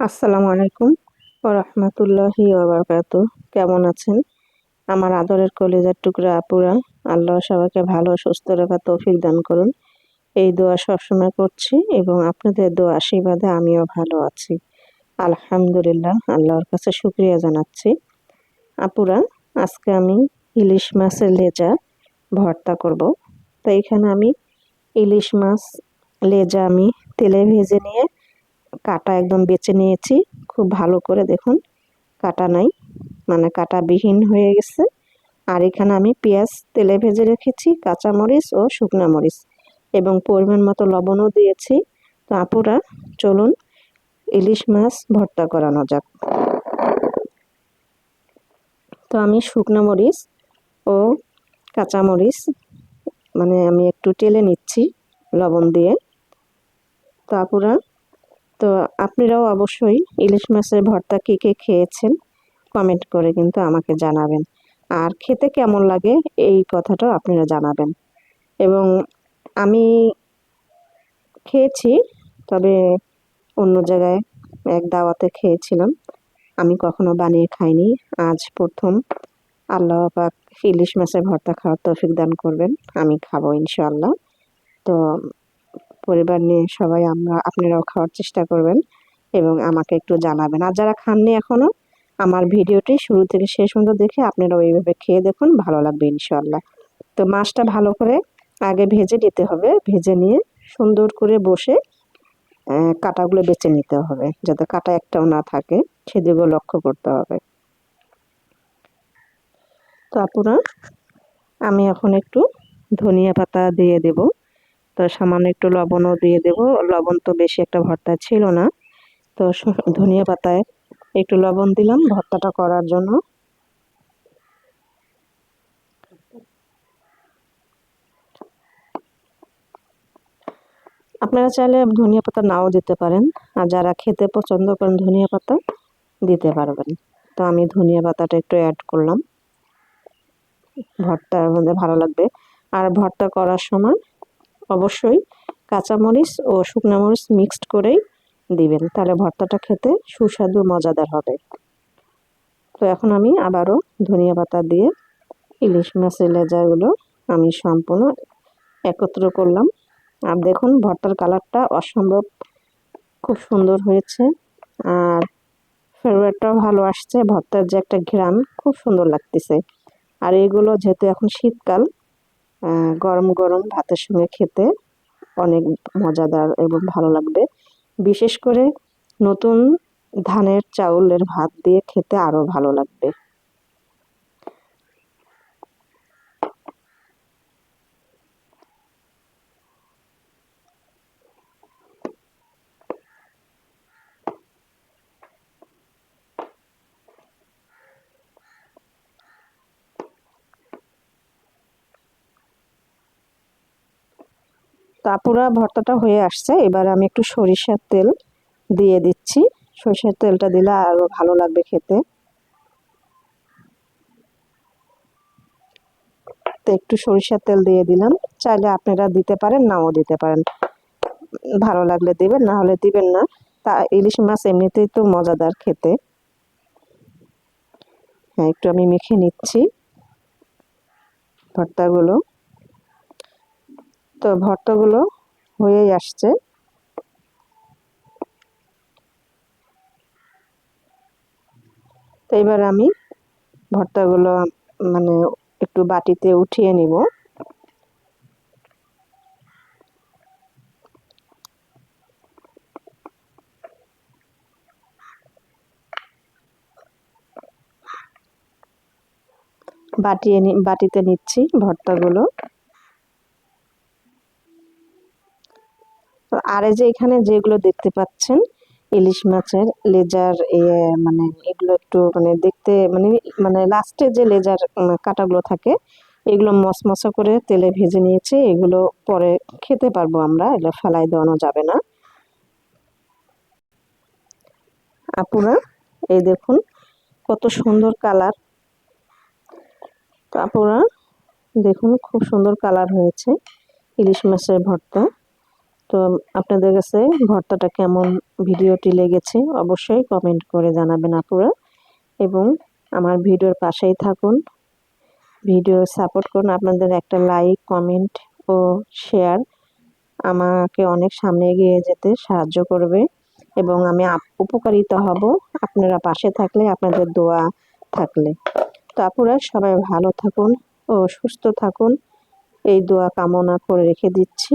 আসসালামু আলাইকুম রহমতুল্লাহি ওবরকাত কেমন আছেন? আমার আদরের কলেজের টুকরা আপুরা আল্লাহ সবাইকে ভালো, সুস্থ রাখা তৌফিক দান করুন। এই দোয়া সবসময় করছি এবং আপনাদের দোয়া আশীর্বাদে আমিও ভালো আছি। আলহামদুলিল্লাহ, আল্লাহর কাছে শুক্রিয়া জানাচ্ছি। আপুরা, আজকে আমি ইলিশ মাছের লেজা ভর্তা করব। তো এখানে আমি ইলিশ মাছ লেজা আমি তেলে ভেজে নিয়ে কাটা একদম বেছে নিয়েছি। খুব ভালো করে দেখুন, কাটা নাই। মানে কাটা বিহীন হয়ে গেছে। আর এখানে আমি পেঁয়াজ, তেলে ভেজে রেখেছি, কাঁচামরিচ ও শুকনা মরিচ। এবং পরিমাণ মতো লবণও দিয়েছি। তো আপুরা, চলুন ইলিশ মাছ ভর্তা করানো যাক। তো আমি শুকনো মরিচ ও কাঁচামরিচ মানে আমি একটু টেলে নিচ্ছি লবণ দিয়ে। তো আপুরা তো আপনারাও অবশ্যই ইলিশ মাছের ভর্তা কে কে খেয়েছেন কমেন্ট করে কিন্তু আমাকে জানাবেন। আর খেতে কেমন লাগে এই কথাটাও আপনারা জানাবেন। এবং আমি খেয়েছি, তবে অন্য জায়গায় এক দাওয়াতে খেয়েছিলাম। আমি কখনো বানিয়ে খাইনি। আজ প্রথম। আল্লাহ পাক ইলিশ মাছের ভর্তা খাওয়ার তৌফিক দান করবেন। আমি খাব ইনশাআল্লাহ। তো পরিবার নিয়ে সবাই আমরা আপনারাও খাওয়ার চেষ্টা করবেন এবং আমাকে একটু জানাবেন। আর যারা খাননি এখনও আমার ভিডিওটি শুরু থেকে শেষ পর্যন্ত দেখে আপনারাও এইভাবে খেয়ে দেখুন, ভালো লাগবে ইনশাল্লাহ তো মাছটা ভালো করে আগে ভেজে নিতে হবে, ভেজে নিয়ে সুন্দর করে বসে কাটাগুলো বেছে নিতে হবে, যাতে কাটা একটাও না থাকে, সেদিকেও লক্ষ্য করতে হবে। তো আপুরা, আমি এখন একটু ধনিয়া পাতা দিয়ে দেব। তো সামান্য একটু লবণও দিয়ে দেব। লবণ তো বেশি একটা ভর্তা ছিল না। তো ধনিয়া পাতায় একটু লবণ দিলাম ভর্তাটা করার জন্য। আপনারা চাইলে ধনিয়া পাতা নাও দিতে পারেন। আর যারা খেতে পছন্দ করেন ধনিয়া পাতা দিতে পারবেন। তো আমি ধনিয়া পাতাটা একটু অ্যাড করলাম। ভর্তার মধ্যে ভালো লাগবে। আর ভর্তা করার সময় অবশ্যই কাঁচামরিচ ও শুকনো মরিচ মিক্সড করেই দিবেন। তাহলে ভর্তাটা খেতে সুস্বাদু, মজাদার হবে। তো এখন আমি আবারও ধনিয়া পাতা দিয়ে ইলিশ মাছের লেজারগুলো আমি সম্পূর্ণ একত্র করলাম। আর দেখুন, ভর্তার কালারটা অসম্ভব খুব সুন্দর হয়েছে আর ফ্লেভারটাও ভালো আসছে। ভর্তার যে একটা ঘ্রাণ খুব সুন্দর লাগতেছে। আর এগুলো যেহেতু এখন শীতকাল গরম গরম ভাতের সঙ্গে খেতে অনেক মজাদার এবং ভালো লাগবে। বিশেষ করে নতুন ধানের চাউলের ভাত দিয়ে খেতে আরও ভালো লাগবে। তাপুরা ভর্তাটা হয়ে আসছে। এবার আমি একটু সরিষার তেল দিয়ে দিচ্ছি। সরিষার তেলটা দিলে আরও ভালো লাগবে খেতে। তো একটু সরিষার তেল দিয়ে দিলাম। চাইলে আপনারা দিতে পারেন, নাও দিতে পারেন। ভালো লাগলে দিবেন, না হলে দিবেন না। তা ইলিশ মাছ এমনিতেই তো মজাদার খেতে। হ্যাঁ একটু আমি মেখে নিচ্ছি ভর্তাগুলো। তো ভর্তাগুলো হয়েই আসছে। তো এবার আমি ভর্তাগুলো মানে একটু বাটিতে উঠিয়ে নিব। বাটিয়ে বাটিতে নিচ্ছি ভর্তাগুলো। আর এই যে এখানে যেগুলো দেখতে পাচ্ছেন, ইলিশ মাছের লেজার মানে এগুলো একটু মানে দেখতে মানে মানে লাস্টে যে লেজার কাটাগুলো থাকে, এগুলো মশমশা করে তেলে ভেজে নিয়েছে, এগুলো পরে খেতে পারব আমরা, এগুলো ফেলাই দেওয়ানো যাবে না। আপুরা, এই দেখুন, কত সুন্দর কালার। তো আপুরা, দেখুন, খুব সুন্দর কালার হয়েছে ইলিশ মাছের ভর্তা। তো আপনাদের কাছে ভর্তাটা কেমন, ভিডিওটি লেগেছে অবশ্যই কমেন্ট করে জানাবেন আপুরা এবং আমার ভিডিওর পাশেই থাকুন। ভিডিও সাপোর্ট করুন, আপনাদের একটা লাইক কমেন্ট ও শেয়ার আমাকে অনেক সামনে এগিয়ে যেতে সাহায্য করবে এবং আমি উপকারিতা হব আপনারা পাশে থাকলে, আপনাদের দোয়া থাকলে। তো আপুরা সবাই ভালো থাকুন ও সুস্থ থাকুন। এই দোয়া কামনা করে রেখে দিচ্ছি।